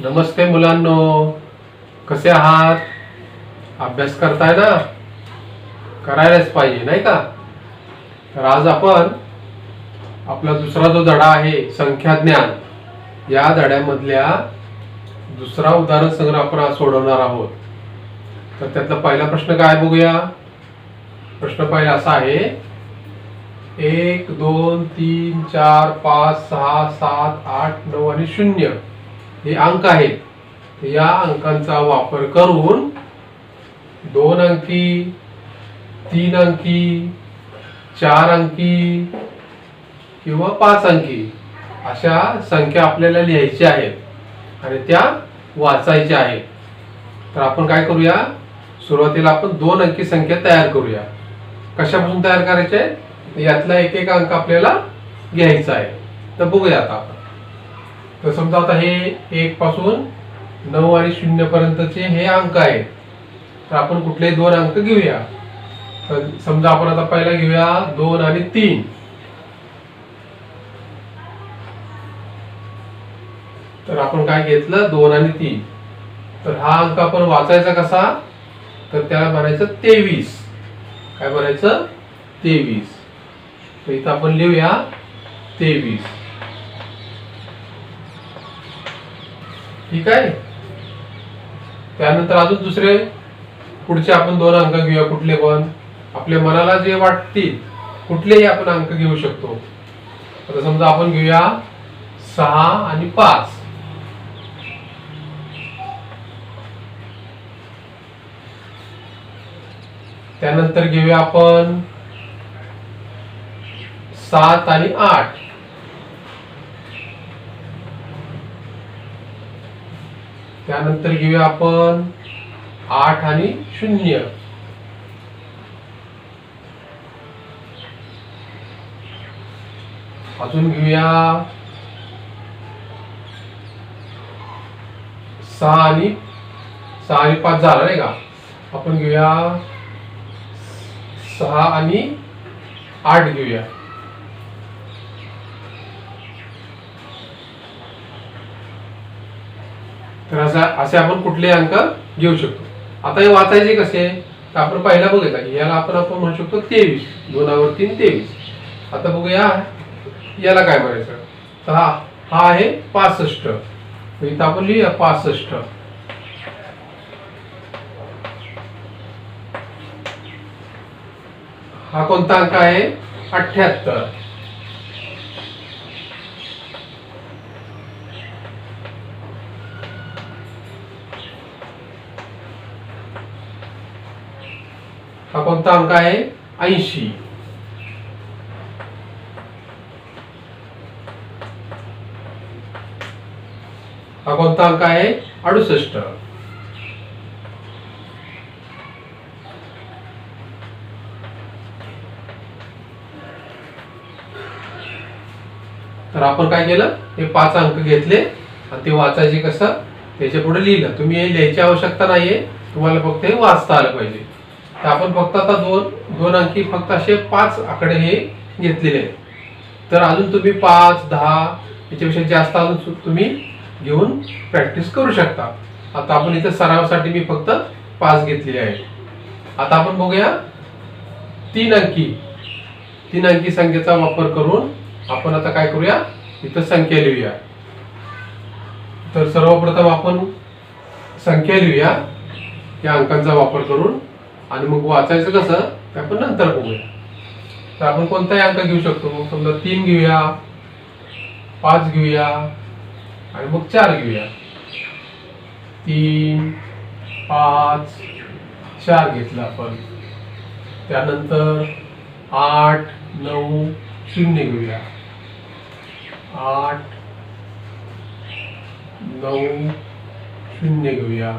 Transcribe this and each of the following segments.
नमस्ते मुलांनो. कसे आहात? अभ्यास करताय ना? करायलाच पाहिजे नाही का? तर आज आपण आपला दुसरा जो धडा आहे संख्या ज्ञान या धड्यामधल्या दुसरा उदाहरण संग्रह आपण आज सोडवणार आहोत. तर त्यातला पहिला प्रश्न काय बघूया? प्रश्न पहिला असा आहे एक दोन तीन चार पाच सहा सात आठ नऊ आणि शून्य. हे अंक आहेत. या अंकांचा वापर करून दोन अंकी तीन अंकी चार अंकी किंवा पाच अंकी अशा संख्या आपल्याला लिहायच्या आहेत आणि त्या वाचायच्या आहेत. तर आपण काय करूया? सुरुवातीला आपण दोन अंकी संख्या तयार करूया. कशापासून तयार करायचे? यातला एक एक अंक आपल्याला घ्यायचा आहे. तर बघूया आता आपण. तर समजा आता हे एक पासून नऊ आणि शून्य पर्यंतचे हे अंक आहेत. तर आपण कुठले दोन अंक घेऊया. तर समजा आपण आता पहिला घेऊया दोन आणि तीन. तर आपण काय घेतलं? दोन आणि तीन. तर हा अंक आपण वाचायचा कसा? तर त्याला म्हणायचं तेवीस. काय म्हणायचं? तेवीस. तर इथं आपण लिहूया तेवीस. ठीक आहे? त्यानंतर अजून दुसरे पुढचे आपण दोन अंक घेऊया कुठले पण. आपल्या मनाला जे वाटतील कुठलेही आपण अंक घेऊ शकतो. आता समजा आपण घेऊया सहा आणि पाच. त्यानंतर घेऊया आपण सात आणि आठ. त्यानंतर घेऊया आपण आठ आणि शून्य. अजून घेऊया सहा आणि सहा आणि पाच झाला नाही का? आपण घेऊया सहा आणि आठ घेऊया. तर असा असे आपण कुठले अंक घेऊ शकतो. आता हे वाचायचे कसे? तर आपण पहिला बघूया याला आपण आपण म्हणू शकतो तेवीस. दोनावर तीन तेवीस. आता बघूया याला काय म्हणायचं? तर हा हा आहे पासष्ट. तर इथं आपण लिहूया पासष्ट. हा कोणता अंक आहे? अठ्याहत्तर हा कोणता अंक आहे ऐंशी हा कोणता अंक आहे अडुसष्ट तर आपण काय केलं? हे पाच अंक घेतले. आणि ते वाचायचे कसं? त्याच्या पुढे लिहिलं. तुम्ही हे लिहायची आवश्यकता नाहीये. तुम्हाला फक्त हे वाचता आलं पाहिजे. तर आपण फक्त आता दोन दोन अंकी फक्त असे पाच आकडे हे घेतलेले आहेत. तर अजून तुम्ही पाच दहा याच्यापेक्षा जास्त अजून तुम्ही घेऊन प्रॅक्टिस करू शकता. आता आपण इथे सरावासाठी मी फक्त पाच घेतलेले आहे आता आपण बघूया तीन अंकी. तीन अंकी संख्येचा वापर करून आपण आता काय करूया? इथं संख्या लिहूया. तर सर्वप्रथम आपण संख्या लिहूया. या अंकांचा वापर करून आणि मग वाचायचं कसं? ते आपण नंतर बघूया. तर आपण कोणताही अंक घेऊ शकतो. समजा तीन घेऊया पाच घेऊया आणि मग चार घेऊया. तीन पाच चार घेतलं आपण. त्यानंतर आठ नऊ शून्य घेऊया. आठ नऊ शून्य घेऊया.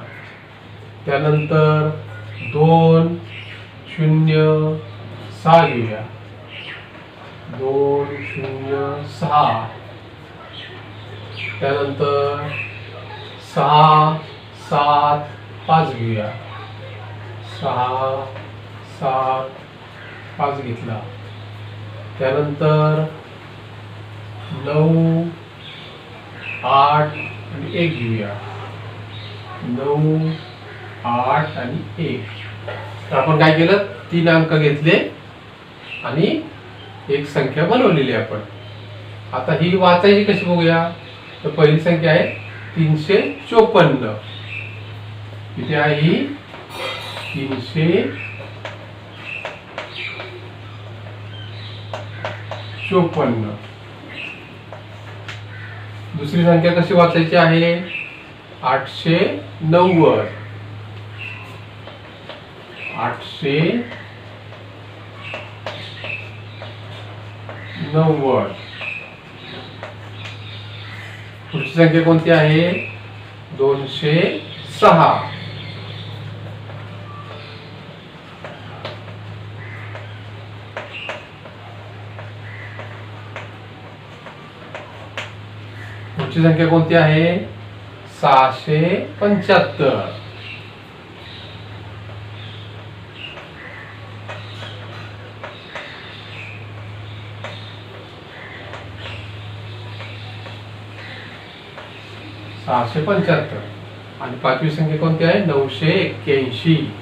त्यानंतर दोन शून्य सहा घेऊया दोन शून्य सहा. त्यानंतर सहा सात पाच घेऊया. सहा सात पाच घेतला. त्यानंतर नऊ आठ आणि एक घेऊया. नऊ आठ आणि एक. तर आपण काय केलं? तीन अंक घेतले आणि एक संख्या बनवलेली आपण. आता ही वाचायची कशी बघूया? तर पहिली संख्या आहे तीनशे चोपन्न. इथे आहे ही तीनशे चोपन्न. दुसरी संख्या कशी वाचायची आहे? आठशे नव्वद. आठशे नव्वद. पुढची संख्या कोणती आहे? दोनशे सहा. पुढची संख्या कोणती आहे? सहाशे पंच्याहत्तर. सहाशे पंच्याहत्तर. आणि पाचवी संख्या कोणती आहे? नऊशे एक्क्याऐंशी.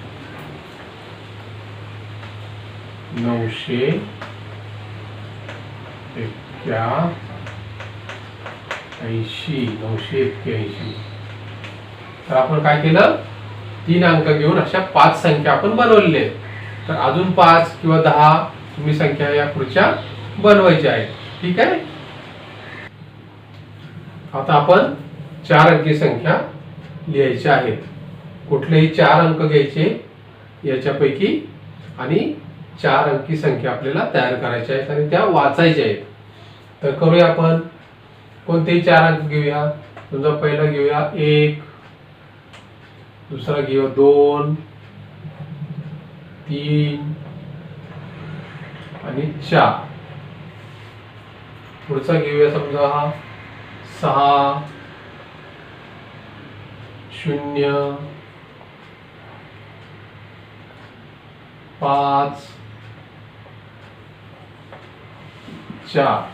नऊशे एक्क्या ऐंशी नऊशे एक्क्याऐंशी. तर आपण काय केलं? तीन अंक घेऊन अशा पाच संख्या आपण बनवलेल्या आहेत. तर अजून पाच किंवा दहा तुम्ही संख्या या पुढच्या बनवायच्या आहेत. ठीक आहे? आता आपण चार अंकी संख्या लिहायच्या आहेत. कुठलेही चार अंक घ्यायचे याच्यापैकी आणि चार अंकी संख्या आपल्याला तयार करायच्या आहेत आणि त्या वाचायच्या आहेत. तर करूया आपण. कोणतेही चार अंक घेऊया. समजा पहिला घेऊया एक दुसरा घेऊया दोन तीन आणि चार. पुढचा घेऊया समजा सहा शून्य पाच चार.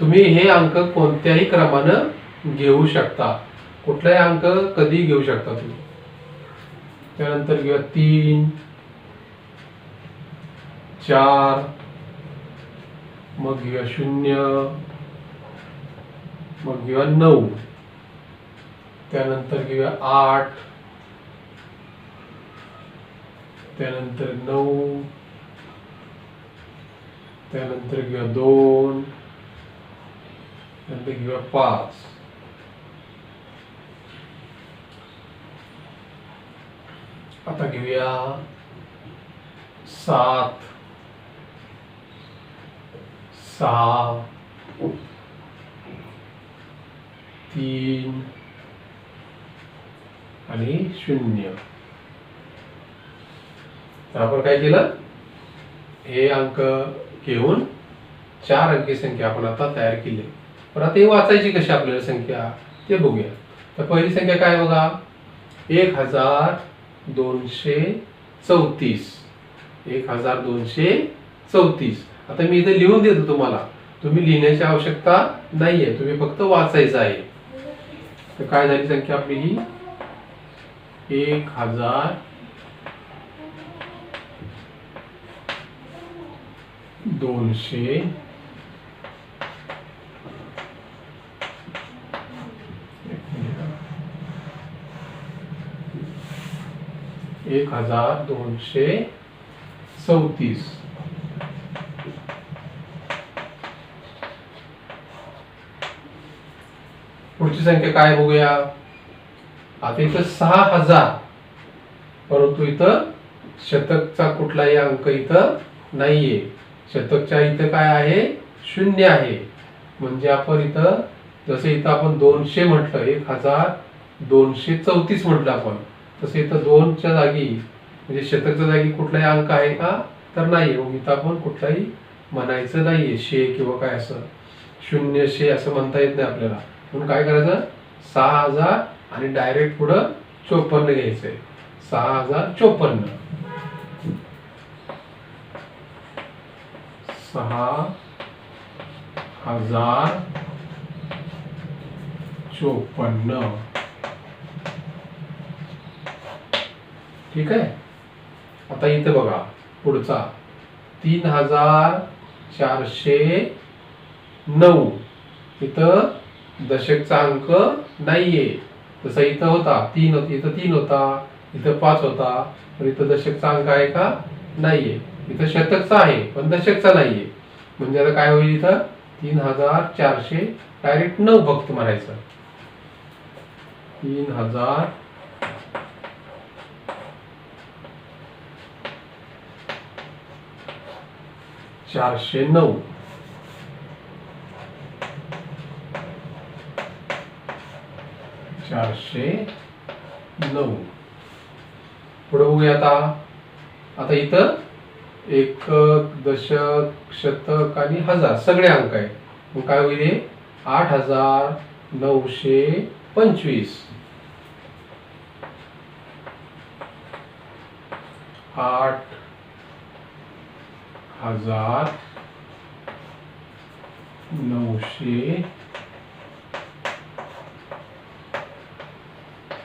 तुम्ही हे अंक कोणत्याही क्रमानं घेऊ शकता. कुठलाही अंक कधी घेऊ शकता तुम्ही. त्यानंतर घेऊया तीन चार मग घेऊया शून्य मग घेऊया नऊ. त्यानंतर घेऊया आठ. त्यानंतर नऊ. त्यानंतर घेऊया दोन. त्यानंतर घेऊया पाच. आता घेऊया सात. सहा. तीन. आणि शून्य. तर आपण काय केलं? हे अंक घेऊन चार अंकी संख्या आपण आता तयार केली. पण आता हे वाचायची कशी आपल्याला संख्या? ते बघूया. तर पहिली संख्या काय बघा? एक हजार दोनशे चौतीस. एक हजार दोनशे चौतीस. आता मी इथे लिहून देतो तुम्हाला. तुम्ही लिहिण्याची आवश्यकता नाहीये. तुम्ही फक्त वाचायचं आहे. तर काय झाली संख्या आपली ही? एक हज़ार दोनशे एक हज़ार दोनशे चौतीस। पुढची संख्या काय बघूया आता इथं सहा हजार. परंतु इथं शतकचा कुठलाही अंक इथं नाहीये. शतकच्या इथं काय आहे? शून्य आहे. म्हणजे आपण इथं जसं इथं आपण दोनशे म्हटलं एक हजार दोनशे चौतीस म्हटलं आपण तसं इथं दोनच्या जागी म्हणजे शतकच्या जागी कुठलाही अंक आहे का? तर नाही मग इथं आपण कुठलाही म्हणायचं नाहीये. शे किंवा काय असं. शून्य शे असं म्हणता येत नाही आपल्याला. म्हणून काय करायचं? सहा हजार आणि डायरेक्ट पुढं चोपन्न घ्यायचंय सहा हजार चोपन्न. सहा हजार चोपन्न. ठीक आहे? आता इथे बघा पुढचा. तीन हजार चारशे नऊ. इथं दशकचा अंक नाहीये. जसा इथं होता तीन होती इथं तीन होता इथं पाच होता पण इथं दशकचा अंक आहे का? नाहीये. इथं शतकचा आहे पण दशकचा नाहीये. म्हणजे आता काय होईल इथं? तीन हजार चारशे डायरेक्ट नऊ भक्त म्हणायचं. तीन हजार चारशे नऊ. चारशे नऊ. पुढे बघूया आता. आता इथं एक दशक शतक आणि हजार सगळे अंक आहे मग काय होईल हे? आठ हजार नऊशे पंचवीस. आठ हजार नऊशे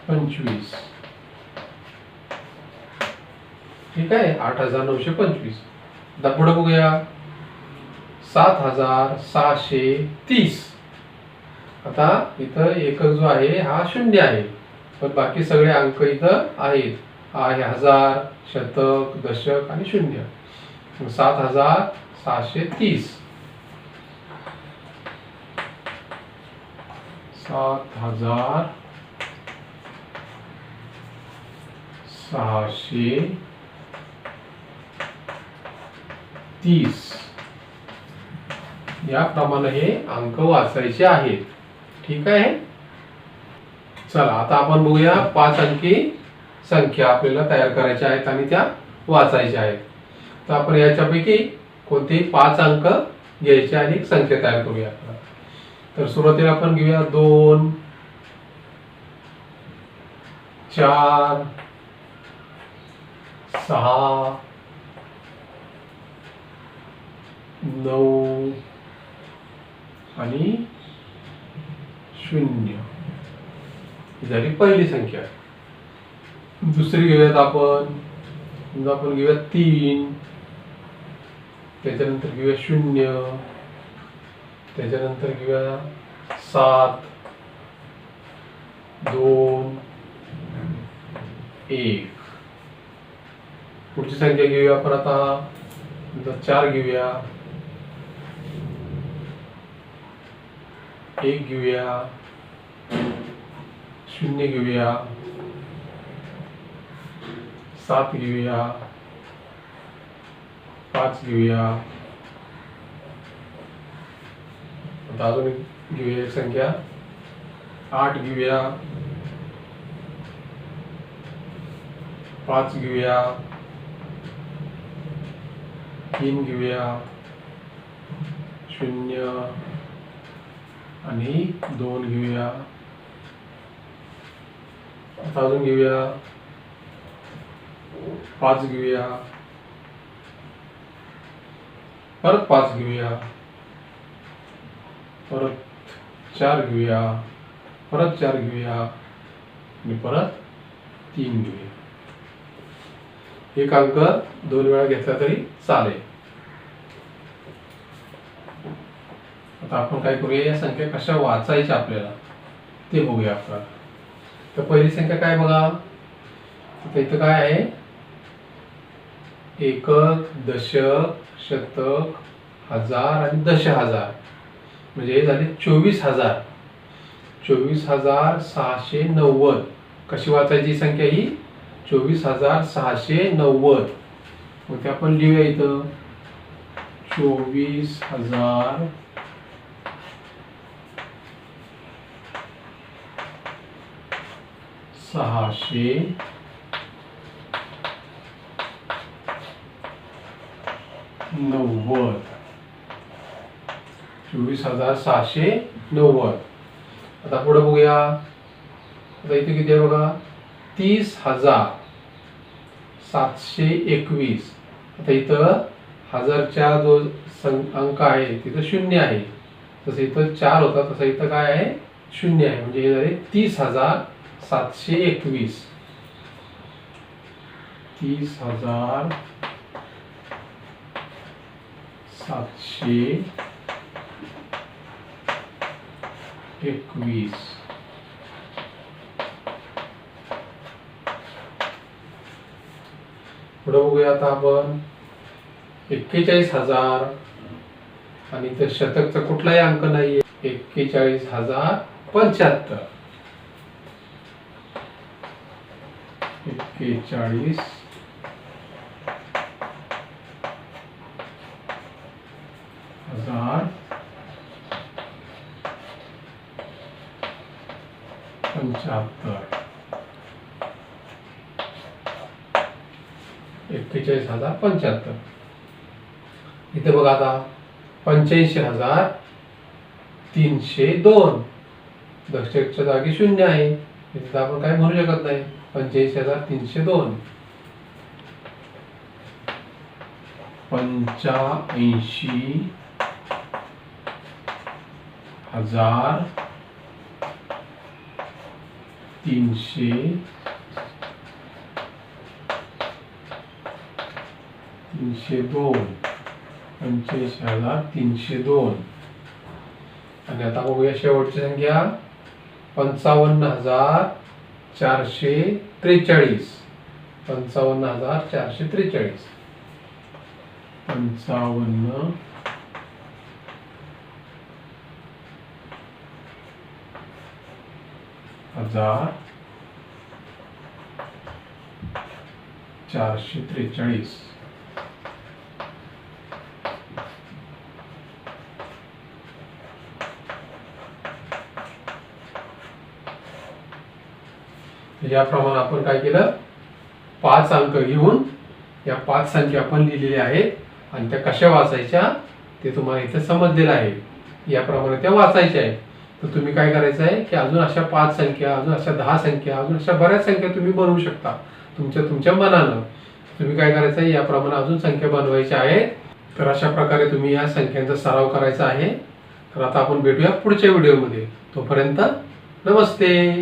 पंचवीस. ठीक आहे आठ हजार नऊशे पंचवीस. आता पुढे बघूया. सात हजार सहाशे तीस. आता इथं एकक जो आहे हा शून्य आहे. पण बाकी सगळे अंक इथं आहेत. आहे हजार शतक दशक आणि शून्य. सात हजार सहाशे तीस. सात हजार सहाशे तीस. याप्रमाणे हे अंक वाचायचे आहेत. ठीक आहे? चला आता आपण बघूया पाच अंकी संख्या आपल्याला तयार करायच्या आहेत आणि त्या वाचायच्या आहेत. तर आपण याच्यापैकी कोणतेही पाच अंक घ्यायचे आणि संख्या तयार करूया. तर सुरुवातीला आपण घेऊया दोन चार सहा नऊ आणि शून्य. ही झाली पहिली संख्या. दुसरी घेऊयात आपण. समजा आपण घेऊया तीन. त्याच्यानंतर घेऊया शून्य. त्याच्यानंतर घेऊया सात. दोन. एक. पुढची संख्या घेऊया परत आता. चार घेऊया. एक घेऊया. शून्य घेऊया. सात घेऊया. पाच घेऊया. आता अजून एक घेऊया एक संख्या. आठ घेऊया. पाच घेऊया. तीन घेऊया. शून्य. आणि दोन घेऊया. आता अजून घेऊया. पाच घेऊया. परत पाच घेऊया. परत चार घेऊया. परत चार घेऊया. आणि परत तीन घेऊया. एक अंक दोन वेळा घेतला तरी चालेल. आता आपण काय करूया या संख्या कशा वाचायच्या आपल्याला ते बघूया आपण. तर पहिली संख्या काय बघा? आता इथं काय आहे? एकक दशक शतक हजार आणि दश हजार. म्हणजे हे झाले चोवीस हजार. चोवीस हजार सहाशे नव्वद. कशी वाचायची संख्या ही? चोवीस हजार सहाशे नव्वद. मग ते आपण लिहूया इथं. चोवीस हजार सहाशे नव्वद. चोवीस हजार सहाशे नव्वद. आता पुढे बघूया. आता इथे किती आहे बघा? तीस हजार सातशे एकवीस. आता इथं हजारच्या जो सं अंक आहे तिथं शून्य आहे. तसं इथं चार होता तसं इथं काय आहे? शून्य आहे. म्हणजे हे झाले तीस हजार सातशे एकवीस. तीस हजार सातशे एकवीस. पुढे बघूया आता आपण. एक्केचाळीस हजार. आणि तर शतकचा कुठलाही अंक नाही एक्केचाळीस हजार पंच्याहत्तर. एक्केचाळीस हजार पंच्याहत्तर एक्केचाळीस हजार पंच्याहत्तर. इथे बघा आता पंच्याऐंशी हजार तीनशे दोन. दशकच्या जागी शून्य आहे. इथे आपण काय म्हणू शकत नाही. पंच्याऐंशी हजार तीनशे दोन. पंच्याऐंशी हजार तीनशे तीनशे दोन. पंच्याऐंशी हजार तीनशे दोन. आणि आता बघूया शेवटची संख्या. पंचावन्न हजार चारशे त्रेचाळीस. पंचावन्न हजार चारशे त्रेचाळीस. पंचावन्न. हजार. चारशे त्रेचाळीस. म्हणजे याप्रमाणे आपण काय केलं? पाच अंक घेऊन या पाच संख्या आपण लिहिलेल्या आहेत आणि त्या कशा वाचायच्या ते तुम्हाला इथे समजलेलं आहे. याप्रमाणे त्या वाचायच्या आहेत. तर तुम्ही काय करायचं आहे की अजून अशा पाच संख्या अजून अशा दहा संख्या अजून अशा बऱ्याच संख्या तुम्ही बनवू शकता. तुमच्या तुमच्या मनानं. तुम्ही काय करायचं आहे? याप्रमाणे अजून संख्या बनवायच्या आहेत. तर अशा प्रकारे तुम्ही या संख्यांचा सराव करायचा आहे. तर आता आपण भेटूया पुढच्या व्हिडिओमध्ये. तोपर्यंत नमस्ते.